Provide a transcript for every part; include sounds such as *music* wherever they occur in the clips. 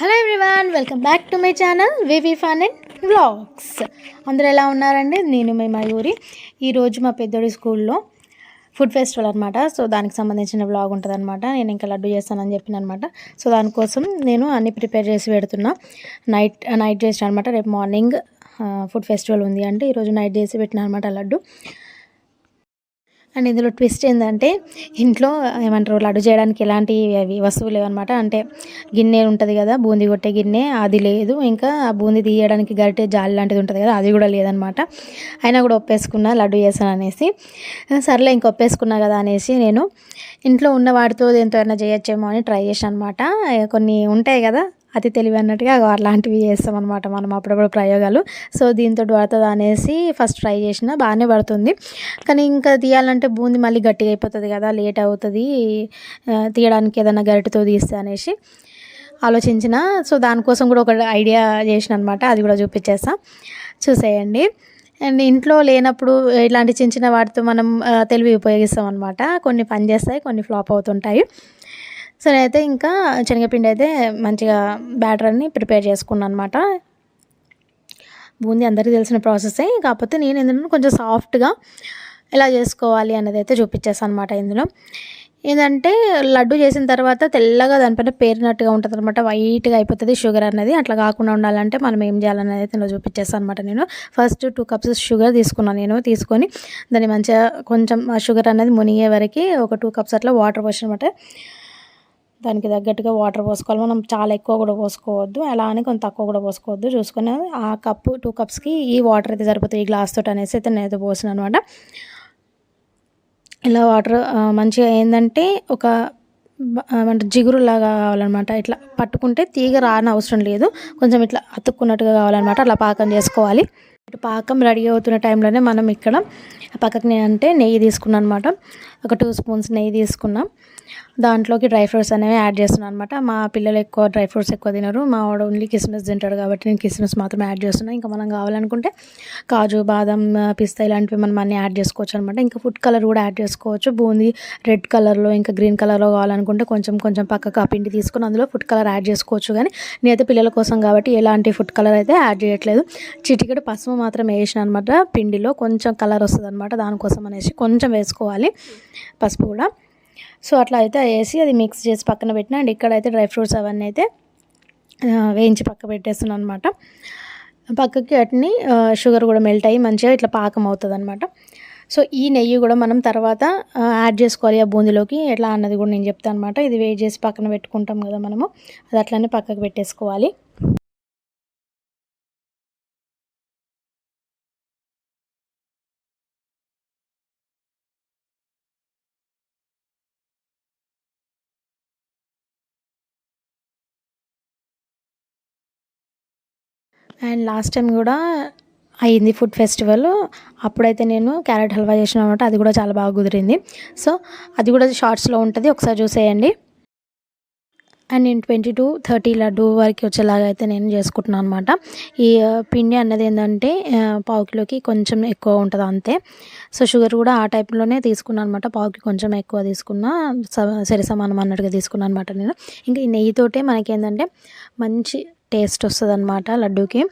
Hello everyone welcome back to my channel VV fun and vlogs అందరూ ఎలా ఉన్నారండి? నేను మీ మయూరి. ఈరోజు మా పెద్దోడి స్కూల్లో ఫుడ్ ఫెస్టివల్ అనమాట సో దానికి సంబంధించిన వ్లాగ్ ఉంటుంది అనమాట నేను ఇంకా లడ్డు చేస్తానని చెప్పిన అనమాట సో దానికోసం నేను అన్ని ప్రిపేర్ చేసి పెడుతున్నా. నైట్ నైట్ చేసిన అనమాట రేపు మార్నింగ్ ఫుడ్ ఫెస్టివల్ ఉంది అంటే ఈరోజు నైట్ చేసి పెట్టిన అనమాట లడ్డు. అండ్ ఇందులో ట్విస్ట్ ఏంటంటే ఇంట్లో ఏమంటారు లడ్డు చేయడానికి ఎలాంటి అవి వస్తువులు లేవన్నమాట. అంటే గిన్నె ఉంటుంది కదా బూందీ కొట్టే గిన్నె అది లేదు. ఇంకా ఆ బూందీ తీయడానికి గరిటె జాలి లాంటిది ఉంటుంది కదా అది కూడా లేదనమాట అయినా కూడా ఒప్పేసుకున్నా లడ్డు చేస్తాను అనేసి. సర్లే ఇంక ఒప్పేసుకున్నా కదా అనేసి నేను ఇంట్లో ఉన్న వాటితో దేంతో అయినా చేయొచ్చేమో అని ట్రై చేశాను అనమాట కొన్ని ఉంటాయి కదా అతి తెలివి అన్నట్టుగా అలాంటివి చేస్తాం అనమాట మనం అప్పుడప్పుడు ప్రయోగాలు. సో దీంతో పడుతుంది అనేసి ఫస్ట్ ట్రై చేసిన బాగానే పడుతుంది. కానీ ఇంకా తీయాలంటే బూంది మళ్ళీ గట్టిగా అయిపోతుంది కదా లేట్ అవుతుంది తీయడానికి ఏదైనా గరిటతో తీస్తే అనేసి ఆలోచించిన. సో దానికోసం కూడా ఒక ఐడియా చేసిన అనమాట అది కూడా చూపించేస్తా. చూసేయండి. అండ్ ఇంట్లో లేనప్పుడు ఇలాంటి చిన్న చిన్న వాటితో మనం తెలివి ఉపయోగిస్తాం అనమాట కొన్ని పని చేస్తాయి కొన్ని ఫ్లాప్ అవుతుంటాయి. సరే అయితే ఇంకా శనగపిండి అయితే మంచిగా బ్యాటర్ అన్ని ప్రిపేర్ చేసుకున్నాను అనమాట బూందీ అందరికీ తెలిసిన ప్రాసెసే కాకపోతే నేను ఏంటంటే కొంచెం సాఫ్ట్గా ఎలా చేసుకోవాలి అనేది అయితే చూపించేస్తాను అనమాట ఇందులో. ఏంటంటే లడ్డు చేసిన తర్వాత తెల్లగా దానిపైన పేరినట్టుగా ఉంటుంది అనమాట వైట్గా అయిపోతుంది షుగర్ అనేది అట్లా కాకుండా ఉండాలంటే మనం ఏం చేయాలనేది అయితే ఇందులో చూపించేస్తాను అనమాట నేను. ఫస్ట్ టూ కప్స్ షుగర్ తీసుకున్నాను నేను తీసుకొని దాన్ని మంచిగా కొంచెం ఆ షుగర్ అనేది మునిగే వరకు ఒక టూ కప్స్ అట్లా వాటర్ పోసిన అనమాట దానికి తగ్గట్టుగా వాటర్ పోసుకోవాలి. మనం చాలా ఎక్కువ కూడా పోసుకోవద్దు. అలా అని కొంత తక్కువ కూడా పోసుకోవద్దు. చూసుకొని ఆ కప్పు టూ కప్స్కి ఈ వాటర్ అయితే సరిపోతుంది ఈ గ్లాస్ తోటి అనేసి అయితే నేనైతే పోసిన అనమాట ఇలా వాటర్ మంచిగా ఏంటంటే ఒక అంటే జిగురులాగా కావాలన్నమాట. ఇట్లా పట్టుకుంటే తీగ రాని అవసరం లేదు. కొంచెం ఇట్లా అతుక్కున్నట్టుగా కావాలన్నమాట. అలా పాకం చేసుకోవాలి. ఇటు పాకం రెడీ అవుతున్న టైంలోనే మనం ఇక్కడ పక్కకి నేను అంటే నెయ్యి తీసుకున్నాను అనమాట ఒక టూ స్పూన్స్ నెయ్యి తీసుకున్నాం. దాంట్లోకి డ్రై ఫ్రూట్స్ అనేవి యాడ్ చేస్తున్నాను అనమాట మా పిల్లలు ఎక్కువ డ్రై ఫ్రూట్స్ ఎక్కువ తినరు. మా వాడు ఓన్లీ కిస్మిస్ తింటాడు కాబట్టి నేను కిస్మిస్ మాత్రం యాడ్ చేస్తున్నాను ఇంకా మనం కావాలనుకుంటే కాజు బాదం పిస్తా ఇలాంటివి మనం అన్నీ యాడ్ చేసుకోవచ్చు అనమాట ఇంకా ఫుడ్ కలర్ కూడా యాడ్ చేసుకోవచ్చు. బూందీ రెడ్ కలర్లో ఇంకా గ్రీన్ కలర్లో కావాలనుకుంటే కొంచెం కొంచెం పక్కకు ఆ పిండి తీసుకొని అందులో ఫుడ్ కలర్ యాడ్ చేసుకోవచ్చు. కానీ నేనైతే పిల్లల కోసం కాబట్టి ఎలాంటి ఫుడ్ కలర్ అయితే యాడ్ చేయట్లేదు. చిటికెడు పసుపు మాత్రం వేసిన అనమాట పిండిలో కొంచెం కలర్ వస్తుంది అనమాట దానికోసం అనేసి కొంచెం వేసుకోవాలి. పసుపు కూడా. సో అట్లా అయితే వేసి అది మిక్స్ చేసి పక్కన పెట్టిన అండ్ ఇక్కడైతే డ్రై ఫ్రూట్స్ అవన్నీ అయితే వేయించి పక్క పెట్టేస్తున్నాను అనమాట పక్కకి వాటిని షుగర్ కూడా మెల్ట్ అయ్యి మంచిగా ఇట్లా పాకం అవుతుంది అనమాట సో ఈ నెయ్యి కూడా మనం తర్వాత యాడ్ చేసుకోవాలి ఆ బూందీలోకి. ఎట్లా అన్నది కూడా నేను చెప్తాను అనమాట ఇది వేడి చేసి పక్కన పెట్టుకుంటాం కదా మనము. అది అట్లనే పక్కకు పెట్టేసుకోవాలి. అండ్ లాస్ట్ టైం కూడా అయింది ఫుడ్ ఫెస్టివల్. అప్పుడైతే నేను క్యారెట్ హల్వా చేసిన అనమాట అది కూడా చాలా బాగా కుదిరింది. సో అది కూడా షార్ట్స్లో ఉంటుంది. ఒకసారి చూసేయండి. అండ్ నేను ట్వంటీ టు థర్టీ లడ్డు వరకు వచ్చేలాగా అయితే నేను చేసుకుంటున్నాను అనమాట ఈ పిండి అన్నది ఏంటంటే పావు కిలోకి కొంచెం ఎక్కువ ఉంటుంది అంతే. సో షుగర్ కూడా ఆ టైప్లోనే తీసుకున్నాను అనమాట పావుకి కొంచెం ఎక్కువ తీసుకున్నా స- సరి సమానం అన్నట్టుగా తీసుకున్నాను అనమాట నేను. ఇంకా ఈ నెయ్యితోటే మనకేంటంటే మంచి టేస్ట్ వస్తుంది అనమాట లడ్డూకి.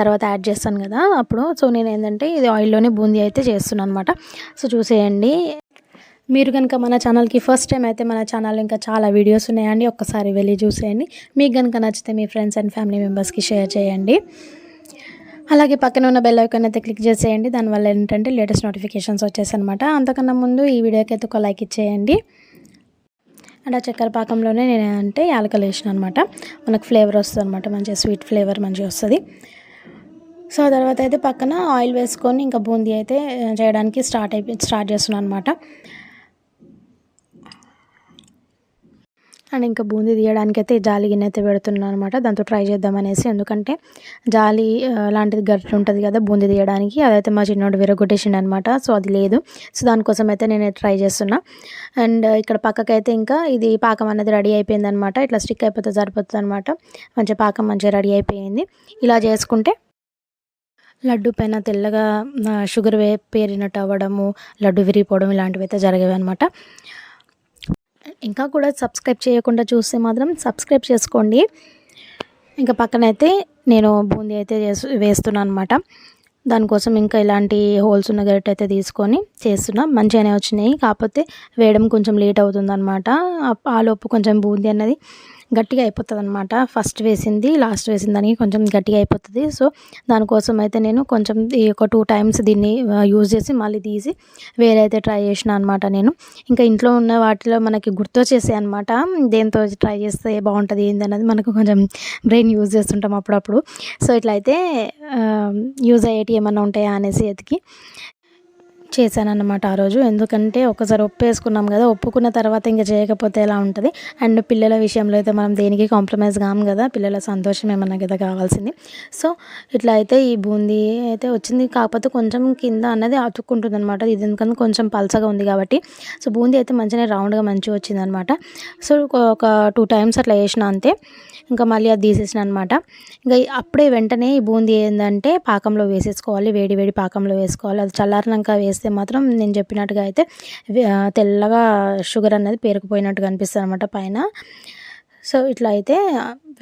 తర్వాత యాడ్ చేస్తాను కదా అప్పుడు. సో నేను ఏంటంటే ఇది ఆయిల్లోనే బూందీ అయితే చేస్తున్నాను అనమాట సో చూసేయండి. మీరు కనుక మన ఛానల్కి ఫస్ట్ టైం అయితే మన ఛానల్ ఇంకా చాలా వీడియోస్ ఉన్నాయండి ఒక్కసారి వెళ్ళి చూసేయండి. మీకు కనుక నచ్చితే మీ ఫ్రెండ్స్ అండ్ ఫ్యామిలీ మెంబర్స్కి షేర్ చేయండి. అలాగే పక్కన ఉన్న బెల్ ఐకాన్ అయితే క్లిక్ చేసేయండి. దానివల్ల ఏంటంటే లేటెస్ట్ నోటిఫికేషన్స్ వచ్చేసి అనమాట అంతకన్నా ముందు ఈ వీడియోకి అయితే ఒక లైక్ ఇచ్చేయండి. అండ్ ఆ చక్కెర పాకంలోనే నేను అంటే యాలకలు వేసిన అనమాట మనకు ఫ్లేవర్ వస్తుంది అనమాట మంచిగా స్వీట్ ఫ్లేవర్ మంచిగా వస్తుంది. సో తర్వాత అయితే పక్కన ఆయిల్ వేసుకొని ఇంకా బూందీ అయితే చేయడానికి స్టార్ట్ అయిపోయి స్టార్ట్ చేస్తున్నాను అనమాట అండ్ ఇంకా బూందీ తీయడానికి అయితే జాలి గిన్నె అయితే పెడుతున్నాను అనమాట దాంతో ట్రై చేద్దామనేసి. ఎందుకంటే జాలి లాంటిది గట్టి ఉంటుంది కదా బూందీ తీయడానికి. అదైతే మా చిన్నోడు విరగొట్టేసిండు అనమాట సో అది లేదు. సో దానికోసం అయితే నేను ట్రై చేస్తున్నా. అండ్ ఇక్కడ పక్కకైతే ఇంకా ఇది పాకం అనేది రెడీ అయిపోయింది అనమాట ఇట్లా స్టిక్ అయిపోతే సరిపోతుంది అనమాట మంచిగా పాకం మంచిగా రెడీ అయిపోయింది. ఇలా చేసుకుంటే లడ్డు పైన తెల్లగా షుగర్ వే పేరినట్టు అవ్వడము లడ్డు విరిగిపోవడం ఇలాంటివి అయితే జరిగేవి అనమాట ఇంకా కూడా సబ్స్క్రైబ్ చేయకుండా చూస్తే మాత్రం సబ్స్క్రైబ్ చేసుకోండి. ఇంకా పక్కనైతే నేను బూందీ అయితే చేసు వేస్తున్నాను అనమాట దానికోసం ఇంకా ఇలాంటి హోల్స్ ఉన్న గరిట అయితే తీసుకొని చేస్తున్నా. మంచిగానే వచ్చినాయి. కాకపోతే వేయడం కొంచెం లేట్ అవుతుంది అనమాట ఆ లోపు కొంచెం బూందీ అన్నది గట్టిగా అయిపోతుంది అనమాట ఫస్ట్ వేసింది లాస్ట్ వేసిన దానికి కొంచెం గట్టిగా అయిపోతుంది. సో దానికోసం అయితే నేను కొంచెం ఈ ఒక టూ టైమ్స్ దీన్ని యూజ్ చేసి మళ్ళీ తీసి వేరే అయితే ట్రై చేసిన అనమాట నేను. ఇంకా ఇంట్లో ఉన్న వాటిలో మనకి గుర్తొచ్చేసాయి అనమాట దేంతో ట్రై చేస్తే బాగుంటుంది ఏంది అనేది మనకు కొంచెం బ్రెయిన్ యూజ్ చేస్తుంటాం అప్పుడప్పుడు. సో ఇట్లయితే యూజ్ అయ్యేటి ఏమన్నా ఉంటాయా అనేసి ఎతికి చేశానన్నమాట ఆ రోజు. ఎందుకంటే ఒకసారి ఒప్పు వేసుకున్నాం కదా ఒప్పుకున్న తర్వాత ఇంకా చేయకపోతే ఎలా ఉంటుంది? అండ్ పిల్లల విషయంలో అయితే మనం దేనికి కాంప్రమైజ్ కాము కదా పిల్లల సంతోషం ఏమన్నా కదా కావాల్సింది. సో ఇట్లా అయితే ఈ బూందీ అయితే వచ్చింది. కాకపోతే కొంచెం కింద అన్నది అతుక్కుంటుంది అనమాట ఇది ఎందుకంటే కొంచెం పల్చగా ఉంది కాబట్టి. సో బూందీ అయితే మంచిగా రౌండ్గా మంచిగా వచ్చింది అనమాట సో ఒక టూ టైమ్స్ అట్లా వేసిన అంతే. ఇంకా మళ్ళీ అది తీసేసిన అనమాట ఇంకా అప్పుడే వెంటనే ఈ బూందీ ఏంటంటే పాకంలో వేసేసుకోవాలి వేడి వేడి పాకంలో వేసుకోవాలి. అది చల్లారినాక చేస్తే మాత్రం నేను చెప్పినట్టుగా అయితే తెల్లగా షుగర్ అనేది పేరుకుపోయినట్టుగా అనిపిస్తుంది అనమాట పైన. సో ఇట్లా అయితే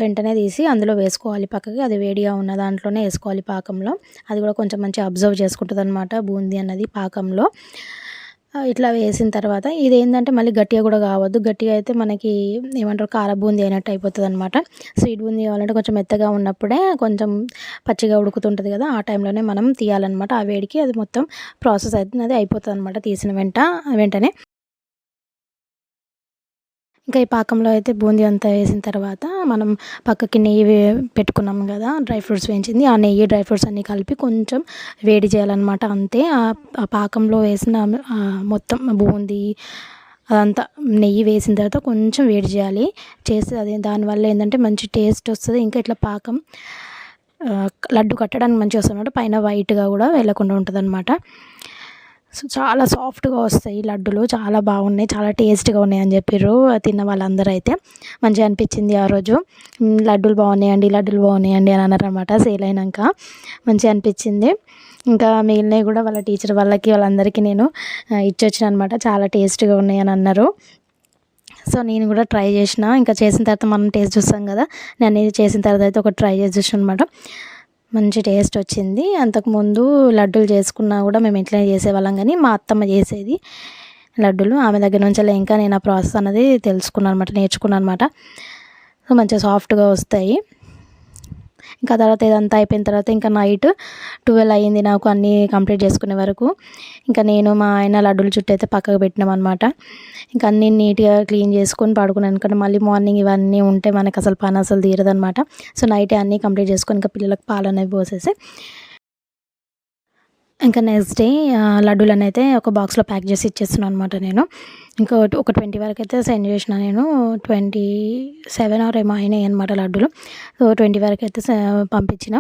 వెంటనే తీసి అందులో వేసుకోవాలి పక్కకి. అది వేడిగా ఉన్న దాంట్లోనే వేసుకోవాలి పాకంలో. అది కూడా కొంచెం మంచిగా అబ్జర్వ్ చేసుకుంటుంది అనమాట బూందీ అన్నది పాకంలో. ఇట్లా వేసిన తర్వాత ఇది ఏంటంటే మళ్ళీ గట్టిగా కూడా కావద్దు. గట్టిగా అయితే మనకి ఏమంటారు కార బూందీ అయినట్టు అయిపోతుంది అనమాట స్వీట్ బూందీ కావాలంటే కొంచెం మెత్తగా ఉన్నప్పుడే కొంచెం పచ్చిగా ఉడుకుతుంటుంది కదా ఆ టైంలోనే మనం తీయాలన్నమాట. ఆ వేడికి అది మొత్తం ప్రాసెస్ అయితే అది అయిపోతుంది అనమాట తీసిన వెంట వెంటనే. ఇంకా ఈ పాకంలో అయితే బూందీ అంతా వేసిన తర్వాత మనం పక్కకి నెయ్యి పెట్టుకున్నాం కదా డ్రై ఫ్రూట్స్ వేయించింది. ఆ నెయ్యి డ్రై ఫ్రూట్స్ అన్నీ కలిపి కొంచెం వేడి చేయాలన్నమాట. అంతే ఆ పాకంలో వేసిన మొత్తం బూందీ అదంతా నెయ్యి వేసిన తర్వాత కొంచెం వేడి చేయాలి. చేస్తే అది దానివల్ల ఏంటంటే మంచి టేస్ట్ వస్తుంది. ఇంకా ఇట్లా పాకం లడ్డు కట్టడానికి మంచిగా వస్తుంది పైన వైట్గా కూడా వెళ్ళకుండా ఉంటుంది అనమాట చాలా సాఫ్ట్గా వస్తాయి లడ్డులు. చాలా బాగున్నాయి. చాలా టేస్ట్గా ఉన్నాయి అని చెప్పారు తిన్న వాళ్ళందరూ అయితే మంచిగా అనిపించింది ఆ రోజు. లడ్డూలు బాగున్నాయండి లడ్డూలు బాగున్నాయండి అని అన్నారనమాట సేల్ అయినాక మంచిగా అనిపించింది. ఇంకా మిగిలినవి కూడా వాళ్ళ టీచర్ వాళ్ళకి వాళ్ళందరికీ నేను ఇచ్చొచ్చిన అనమాట చాలా టేస్ట్గా ఉన్నాయి అని అన్నారు. సో నేను కూడా ట్రై చేసిన. ఇంకా చేసిన తర్వాత మనం టేస్ట్ చూస్తాం కదా. నేను అనేది చేసిన తర్వాత అయితే ఒక ట్రై చేసి చూసాను అనమాట మంచి టేస్ట్ వచ్చింది. అంతకుముందు లడ్డూలు చేసుకున్నా కూడా మేము ఇంట్లో చేసేవాళ్ళం కానీ మా అత్తమ్మ చేసేది లడ్డూలు. ఆమె దగ్గర నుంచి ఇంకా నేను ఆ ప్రాసెస్ అనేది తెలుసుకున్నాను అనమాట నేర్చుకున్నాను అనమాట సో మంచిగా సాఫ్ట్గా వస్తాయి. ఇంకా తర్వాత ఇదంతా అయిపోయిన తర్వాత ఇంకా నైట్ ట్వెల్వ్ అయ్యింది నాకు అన్నీ కంప్లీట్ చేసుకునే వరకు. ఇంకా నేను మా ఆయన లడ్డూల చుట్టూ అయితే పక్కకు పెట్టినాం అనమాట ఇంకా అన్నీ నీట్గా క్లీన్ చేసుకొని పడుకున్నాను. ఎందుకంటే మళ్ళీ మార్నింగ్ ఇవన్నీ ఉంటే మనకు అసలు పని అసలు తీరదనమాట సో నైట్ అన్నీ కంప్లీట్ చేసుకొని ఇంకా పిల్లలకు పాలు అనేవి పోసేసి ఇంకా నెక్స్ట్ డే లడ్డూలను అయితే ఒక బాక్స్లో ప్యాక్ చేసి ఇచ్చేస్తున్నాను అనమాట నేను. ఇంకా ఒక ట్వంటీ వరకు అయితే సెండ్ చేసిన నేను ట్వంటీ సెవెన్ ఆర్ ఏమో అయినాయి అనమాట లడ్డూలు. సో ట్వంటీ వరకు అయితే పంపించిన.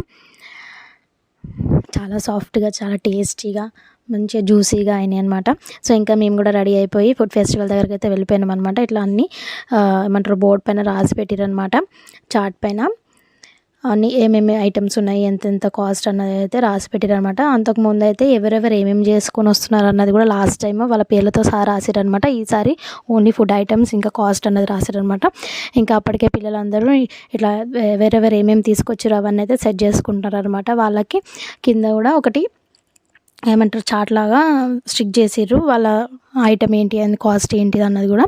చాలా సాఫ్ట్గా చాలా టేస్టీగా మంచిగా జ్యూసీగా అయినాయి అనమాట సో ఇంకా మేము కూడా రెడీ అయిపోయి ఫుడ్ ఫెస్టివల్ దగ్గరికి అయితే వెళ్ళిపోయినాం అనమాట ఇట్లా అన్నీ ఏమంటారు బోర్డ్ పైన రాసి పెట్టారనమాట చాట్ పైన. అన్ని ఏమేమి ఐటమ్స్ ఉన్నాయి ఎంతెంత కాస్ట్ అన్నది అయితే రాసి పెట్టారనమాట అంతకుముందు అయితే ఎవరెవరు ఏమేమి చేసుకొని వస్తున్నారు అన్నది కూడా లాస్ట్ టైం వాళ్ళ పేర్లతో సహా రాసిరనమాట ఈసారి ఓన్లీ ఫుడ్ ఐటమ్స్ ఇంకా కాస్ట్ అన్నది రాసిరనమాట ఇంకా అప్పటికే పిల్లలందరూ ఇట్లా ఎవరెవరు ఏమేమి తీసుకొచ్చారు అవన్నీ అయితే సెట్ చేసుకుంటారనమాట వాళ్ళకి కింద కూడా ఒకటి ఏమంటారు చాట్లాగా స్టిక్ చేసిర్రు. వాళ్ళ ఐటమ్ ఏంటి అని కాస్ట్ ఏంటిది అన్నది కూడా.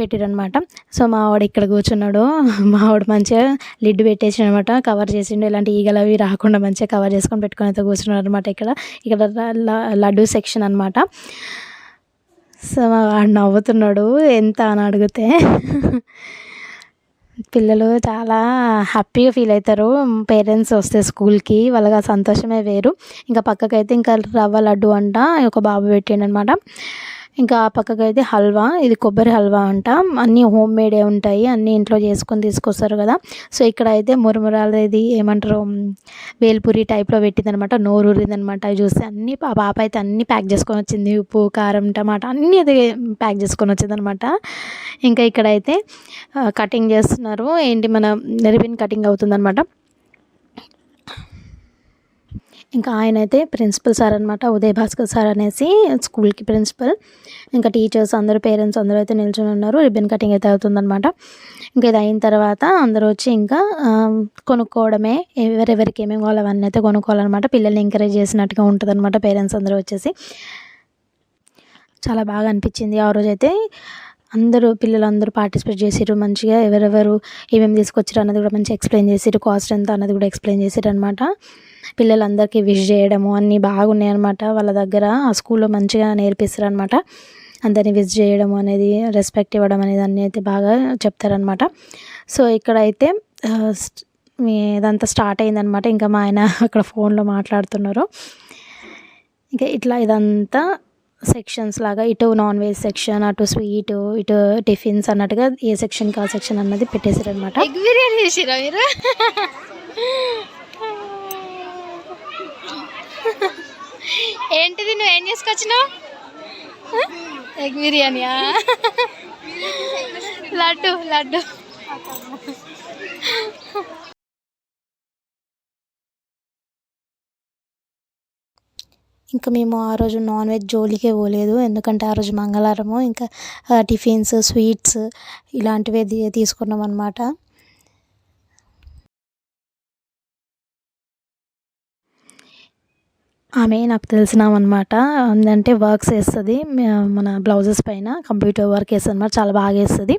పెట్టిరనమాట సో మా వాడు ఇక్కడ కూర్చున్నాడు. *laughs* మా వాడు మంచిగా లిడ్ పెట్టేసి అనమాట కవర్ చేసిండు. ఇలాంటి ఈగలు అవి రాకుండా మంచిగా కవర్ చేసుకొని పెట్టుకొని అయితే కూర్చున్నాడు అనమాట ఇక్కడ ఇక్కడ లడ్డు సెక్షన్ అనమాట సో వాడు నవ్వుతున్నాడు. ఎంత? అని అడిగితే. *laughs* పిల్లలు చాలా హ్యాపీగా ఫీల్ అవుతారు. పేరెంట్స్ వస్తే స్కూల్కి. వాళ్ళకి ఆ సంతోషమే వేరు. ఇంకా పక్కకైతే ఇంకా రవ్వ లడ్డు అంట. ఒక బాబు పెట్టిండు అనమాట ఇంకా ఆ పక్కకు అయితే హల్వా ఇది కొబ్బరి హల్వా అంట. అన్నీ హోమ్ మేడే ఉంటాయి అన్నీ ఇంట్లో చేసుకొని తీసుకొస్తారు కదా. సో ఇక్కడ అయితే మురమురాలు ఇది ఏమంటారు వేల్పూరి టైప్లో పెట్టిందనమాట నోరు ఊరిందనమాట. అవి చూస్తే అన్నీ ఆ పాప అయితే అన్నీ ప్యాక్ చేసుకొని వచ్చింది. ఉప్పు కారం టమాటా అన్నీ అది ప్యాక్ చేసుకొని వచ్చిందనమాట. ఇంకా ఇక్కడైతే కటింగ్ చేస్తున్నారు. ఏంటి మన రిబిన్ కటింగ్ అవుతుందనమాట. ఇంకా ఆయన అయితే ప్రిన్సిపల్ సార్ అనమాట ఉదయ్ భాస్కర్ సార్ అనేసి స్కూల్కి ప్రిన్సిపల్. ఇంకా టీచర్స్ అందరూ పేరెంట్స్ అందరూ అయితే నిల్చొని ఉన్నారు. రిబ్బన్ కటింగ్ అయితే అవుతుందన్నమాట. ఇంకా ఇది అయిన తర్వాత అందరూ వచ్చి ఇంకా కొనుక్కోవడమే. ఎవరెవరికి ఏమేమి కావాలో అవన్నీ అయితే కొనుక్కోవాలన్నమాట. పిల్లల్ని ఎంకరేజ్ చేసినట్టుగా ఉంటుందన్నమాట పేరెంట్స్ అందరూ వచ్చేసి. చాలా బాగా అనిపించింది ఆ రోజైతే. అందరూ పిల్లలందరూ పార్టిసిపేట్ చేసారు మంచిగా. ఎవరెవరు ఏమేమి తీసుకొచ్చారు అన్నది కూడా మంచిగా ఎక్స్ప్లెయిన్ చేసిర్రు. కాస్ట్ ఎంత అన్నది కూడా ఎక్స్ప్లెయిన్ చేసిర్రు అనమాట పిల్లలందరికీ విష్ చేయడము అన్నీ బాగున్నాయి అనమాట వాళ్ళ దగ్గర ఆ స్కూల్లో మంచిగా నేర్పిస్తారు అనమాట అందరినీ విష్ చేయడం అనేది రెస్పెక్ట్ ఇవ్వడం అనేది అన్నీ అయితే బాగా చెప్తారనమాట సో ఇక్కడైతే ఇదంతా స్టార్ట్ అయిందనమాట ఇంకా మా ఆయన *laughs* అక్కడ ఫోన్లో మాట్లాడుతున్నారు. ఇంకా ఇట్లా ఇదంతా సెక్షన్స్ లాగా ఇటు నాన్ వెజ్ సెక్షన్ అటు స్వీట్ ఇటు టిఫిన్స్ అన్నట్టుగా ఏ సెక్షన్ కా సెక్షన్ అన్నది పెట్టేశారనమాట ఎగ్ బిర్యానీ చేసిరా మీరు ఏంటిది నువ్వు ఏం చేసుకొచ్చినావు? ఎగ్ బిర్యానీయా? లడ్డు లడ్డు. ఇంకా మేము ఆ రోజు నాన్ వెజ్ జోలికే పోలేదు ఎందుకంటే ఆ రోజు మంగళవారము ఇంకా టిఫిన్స్ స్వీట్స్ ఇలాంటివి తీ- తీసుకున్నాం అనమాట ఆమె నాకు తెలిసిన అనమాట అంటే వర్క్స్ వేస్తుంది మన బ్లౌజెస్ పైన కంప్యూటర్ వర్క్ వేస్తుంది అనమాట చాలా బాగా వేస్తుంది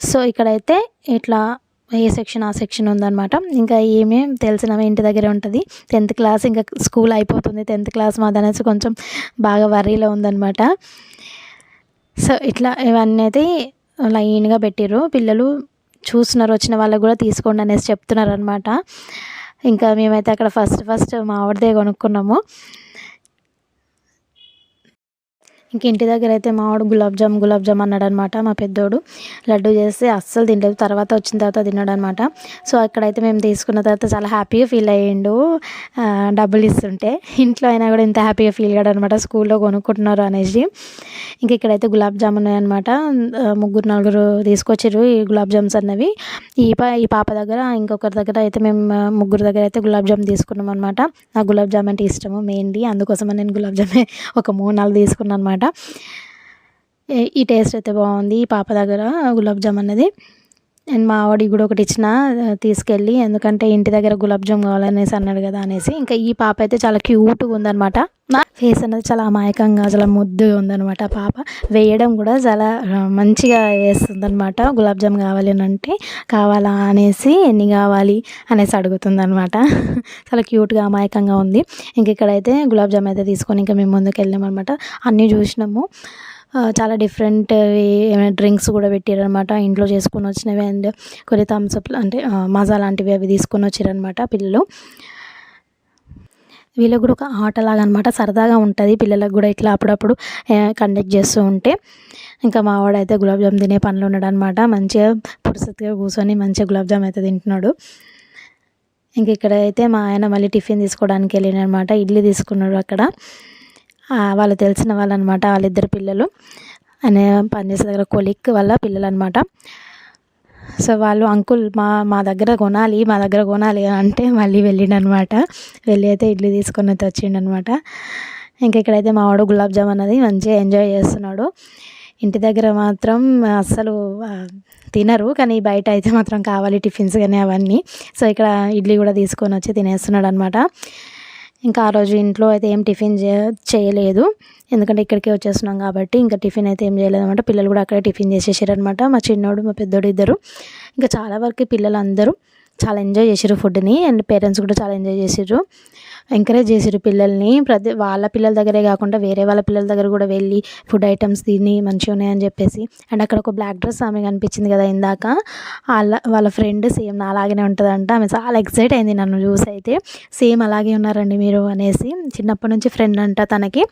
సో ఇక్కడైతే ఇట్లా ఏ సెక్షన్ ఆ సెక్షన్ ఉందనమాట ఇంకా ఏమేమి తెలిసిన ఇంటి దగ్గరే ఉంటుంది. టెన్త్ క్లాస్ ఇంకా స్కూల్ అయిపోతుంది. టెన్త్ క్లాస్ మాదనేసి కొంచెం బాగా వర్రీలో ఉందనమాట సో ఇట్లా ఇవన్నీ అయితే లైన్గా పెట్టిర్రు. పిల్లలు చూస్తున్నారు వచ్చిన వాళ్ళకు కూడా తీసుకోండి అనేసి చెప్తున్నారు అనమాట ఇంకా మేమైతే అక్కడ ఫస్ట్ ఫస్ట్ మా ఆవిడదే కొనుక్కున్నాము. ఇంక ఇంటి దగ్గర అయితే మావాడు గులాబ్ జామ్ గులాబ్ జామ్ అన్నాడు అనమాట మా పెద్దోడు. లడ్డు చేస్తే అస్సలు తినలేదు. తర్వాత వచ్చిన తర్వాత తిన్నాడు అనమాట సో అక్కడైతే మేము తీసుకున్న తర్వాత చాలా హ్యాపీగా ఫీల్ అయ్యిండు. డబ్బులు ఇస్తుంటే. ఇంట్లో అయినా కూడా ఇంత హ్యాపీగా ఫీల్ అయ్యాడు అనమాట స్కూల్లో కొనుక్కుంటున్నారు అనేసి. ఇంక ఇక్కడైతే గులాబ్ జామ్ ఉన్నాయన్నమాట. ముగ్గురు నలుగురు తీసుకొచ్చారు ఈ గులాబ్ జామ్స్ అన్నవి. ఈ పా ఈ పాప దగ్గర ఇంకొకరి దగ్గర అయితే మేము ముగ్గురు దగ్గర అయితే గులాబ్ జామ్ తీసుకున్నాం అనమాట నాకు గులాబ్ జామ్ అంటే ఇష్టము మెయిన్లీ. అందుకోసం నేను గులాబ్ జామ్ ఒక మూడు నాలుగు తీసుకున్నాను అనమాట ఈ టేస్ట్ అయితే బాగుంది. ఈ పాప దగ్గర గులాబ్ జామ్ అన్నది. అండ్ మా ఆవిడ కూడా ఒకటి ఇచ్చిన తీసుకెళ్ళి ఎందుకంటే ఇంటి దగ్గర గులాబ్ జామ్ కావాలనేసి అన్నాడు కదా అనేసి. ఇంకా ఈ పాప అయితే చాలా క్యూట్గా ఉందనమాట నా ఫేస్ అనేది చాలా అమాయకంగా చాలా ముద్దుగా ఉందనమాట పాప. వేయడం కూడా చాలా మంచిగా వేస్తుందన్నమాట. గులాబ్ జామ్ కావాలి అని అంటే కావాలా అనేసి ఎన్ని కావాలి అనేసి అడుగుతుందనమాట చాలా క్యూట్గా అమాయకంగా ఉంది. ఇంక ఇక్కడైతే గులాబ్ జామ్ అయితే తీసుకొని ఇంకా మేము ముందుకు వెళ్ళామన్నమాట అన్నీ చూసినాము. చాలా డిఫరెంట్ ఏమైనా డ్రింక్స్ కూడా పెట్టారనమాట ఇంట్లో చేసుకొని వచ్చినవి అండ్ కొన్ని థమ్స్అప్ అంటే మజా లాంటివి అవి తీసుకొని వచ్చారనమాట పిల్లలు. వీళ్ళకి కూడా ఒక ఆటలాగా అనమాట సరదాగా ఉంటుంది పిల్లలకు కూడా ఇట్లా అప్పుడప్పుడు కండక్ట్ చేస్తూ ఉంటే. ఇంకా మావాడైతే గులాబ్ జామ్ తినే పనులు ఉన్నాడు అనమాట మంచిగా పురుసత్తుగా కూర్చొని మంచిగా గులాబ్ జామ్ అయితే తింటున్నాడు. ఇంక ఇక్కడ అయితే మా ఆయన మళ్ళీ టిఫిన్ తీసుకోవడానికి వెళ్ళిన అనమాట ఇడ్లీ తీసుకున్నాడు అక్కడ. వాళ్ళు తెలిసిన వాళ్ళు అనమాట వాళ్ళిద్దరు పిల్లలు. అనే పనిచేసే దగ్గర కొలిక్ వాళ్ళ పిల్లలు అనమాట సో వాళ్ళు అంకుల్ మా మా దగ్గర కొనాలి మా దగ్గర కొనాలి అంటే మళ్ళీ వెళ్ళిండనమాట. వెళ్ళి అయితే ఇడ్లీ తీసుకొని అయితే వచ్చిండనమాట. ఇంకా ఇక్కడైతే మా వాడు గులాబ్ జామ్ అనేది మంచిగా ఎంజాయ్ చేస్తున్నాడు. ఇంటి దగ్గర మాత్రం అస్సలు తినరు కానీ బయట అయితే మాత్రం కావాలి టిఫిన్స్ కానీ అవన్నీ. సో ఇక్కడ ఇడ్లీ కూడా తీసుకొని వచ్చి తినేస్తున్నాడు అనమాట ఇంకా ఆ రోజు ఇంట్లో అయితే ఏం టిఫిన్ చేయలేదు. ఎందుకంటే ఇక్కడికే వచ్చేస్తున్నాం కాబట్టి ఇంకా టిఫిన్ అయితే ఏం చేయలేదు అనమాట పిల్లలు కూడా అక్కడే టిఫిన్ చేసేసారు అనమాట మా చిన్నోడు మా పెద్దోడు ఇద్దరు. ఇంకా చాలా వరకు పిల్లలు అందరూ చాలా ఎంజాయ్ చేసారు ఫుడ్ని అండ్ పేరెంట్స్ కూడా చాలా ఎంజాయ్ చేసారు ఎంకరేజ్ చేసారు పిల్లల్ని. ప్రతి వాళ్ళ పిల్లల దగ్గరే కాకుండా వేరే వాళ్ళ పిల్లల దగ్గర కూడా వెళ్ళి ఫుడ్ ఐటమ్స్ తిని మంచిగా ఉన్నాయని చెప్పేసి. అండ్ అక్కడ ఒక బ్లాక్ డ్రెస్ ఆమె కనిపించింది కదా ఇందాక. వాళ్ళ వాళ్ళ ఫ్రెండ్ సేమ్ నా అలాగనే ఉంటుందంట. ఆమె చాలా ఎక్సైట్ అయింది నన్ను చూసి అయితే. సేమ్ అలాగే ఉన్నారండి మీరు అనేసి. చిన్నప్పటి నుంచి ఫ్రెండ్ అంట తనకి.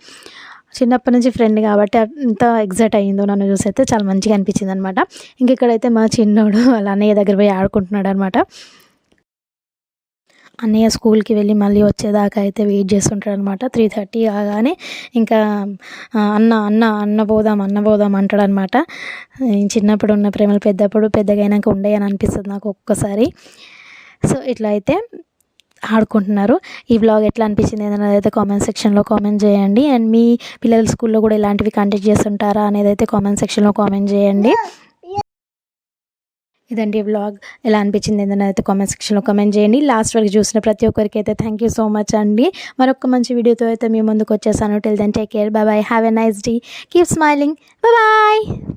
చిన్నప్పటి నుంచి ఫ్రెండ్ కాబట్టి ఎంత ఎగ్జైట్ అయ్యిందో నన్ను చూసి అయితే చాలా మంచిగా అనిపించింది అనమాట ఇంక ఇక్కడైతే మా చిన్నోడు వాళ్ళ అన్నయ్య దగ్గర పోయి ఆడుకుంటున్నాడు అనమాట అన్నయ్య స్కూల్కి వెళ్ళి మళ్ళీ వచ్చేదాకా అయితే వెయిట్ చేస్తుంటాడు అనమాట త్రీ థర్టీ కాగానే ఇంకా అన్న అన్న అన్న పోదాం అన్న పోదాం అంటాడు అనమాట చిన్నప్పుడు ఉన్న ప్రేమలు పెద్దప్పుడు పెద్దగా అయినాక ఉండే అని అనిపిస్తుంది నాకు ఒక్కొక్కసారి సో ఇట్లా అయితే ఆడుకుంటున్నారు. ఈ వ్లాగ్ ఎట్లా అనిపించింది ఏదైనా అయితే కామెంట్ సెక్షన్లో కామెంట్ చేయండి. అండ్ మీ పిల్లల స్కూల్లో కూడా ఇలాంటివి కండక్ట్ చేస్తుంటారా అనేది అయితే కామెంట్ సెక్షన్లో కామెంట్ చేయండి. ఇదండి వ్లాగ్ ఎలా అనిపించింది ఏదైనా అయితే కామెంట్ సెక్షన్లో కామెంట్ చేయండి. లాస్ట్ వరకు చూసిన ప్రతి ఒక్కరికి అయితే థ్యాంక్ యూ సో మచ్ అండి. మరొక మంచి వీడియోతో అయితే మీ ముందుకు వచ్చేసాను. Till then take care bye bye have a nice day keep smiling bye